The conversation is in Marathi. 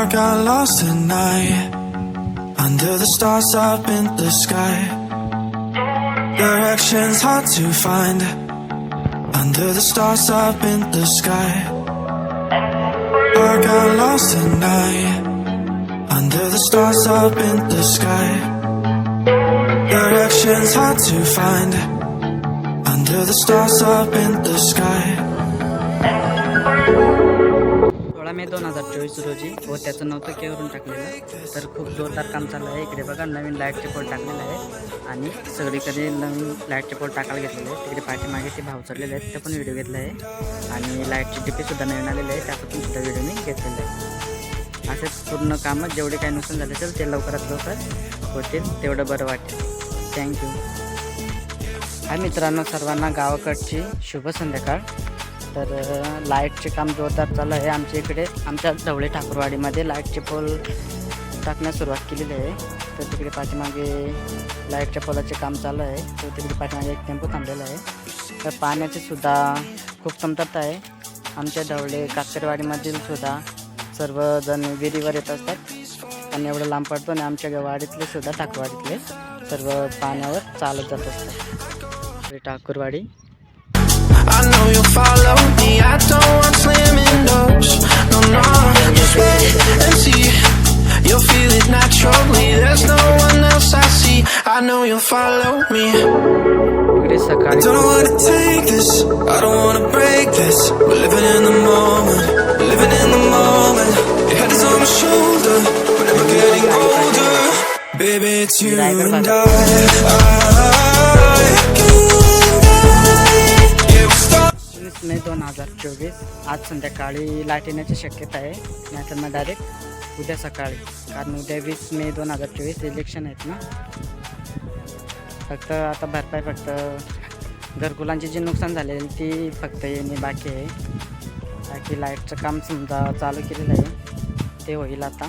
I got lost at night under the stars up in the sky. Directions hard to find under the stars up in the sky. I got lost at night under the stars up in the sky. Directions hard to find under the stars up in the sky. बारा मे दोन हजार चोवीस रोजी व त्याचं नव्हतं केवरून टाकलेलं तर खूप जोरदार काम चाललं आहे. इकडे बघा नवीन लाईटचे पोल टाकलेलं आहे आणि सगळीकडे नवीन लाईटचे पोल टाकायला घेतलेले आहेत. तिकडे पाठीमागे ते भाव चढलेले आहेत ते पण व्हिडिओ घेतला आहे. आणि लाईटचे डिपेसुद्धा नवीन आलेले आहे त्यापासून सुद्धा व्हिडिओ मी घेतलेला आहे. असेच पूर्ण कामं जेवढे काही नुकसान झाले असेल ते लवकरात लवकर होतील तेवढं बरं वाटेल. थँक्यू हा मित्रांनो सर्वांना गावाकडची शुभ संध्याकाळ. तर लाईटचे काम जोरदार चालू आहे आमच्या इकडे. आमच्या ढवळे ठाकूरवाडीमध्ये लाईटचे पोल टाकण्यास सुरुवात केलेली आहे. तर तिकडे पाठीमागे लाईटच्या पोलाचे काम चालू आहे. तर तिकडे पाठीमागे एक टेम्पो थांबलेला आहे. तर पाण्याची सुद्धा खूप कमतरता आहे. आमच्या ढवळे काकरवाडीमधील सुद्धा सर्वजण विहिरीवर येत असतात. आणि एवढं लांब पडतो आणि आमच्या वाडीतले सुद्धा ठाकूरवाडीतले सर्व पाण्यावर चालत जात असतात. Thakurwadi. I know you'll follow me. सकाळी Don't wanna take this. I don't wanna break this. We're living in the moment. Living in the moment. Your head is on my shoulder. We're never getting older. Baby, it's you and I. I मे दोन हजार चोवीस आज संध्याकाळी लाइट येण्याची शक्यता आहे नाहीतर मग डायरेक्ट उद्या सकाळी कारण उद्या वीस मे दोन हजार चोवीस इलेक्शन आहेत ना फक्त आता भरपाई फक्त घरकुलांची जी नुकसान झालेली ती फक्त येणे बाकी आहे. बाकी लाईटचं काम समजा चालू केलेलं आहे ते होईल आता.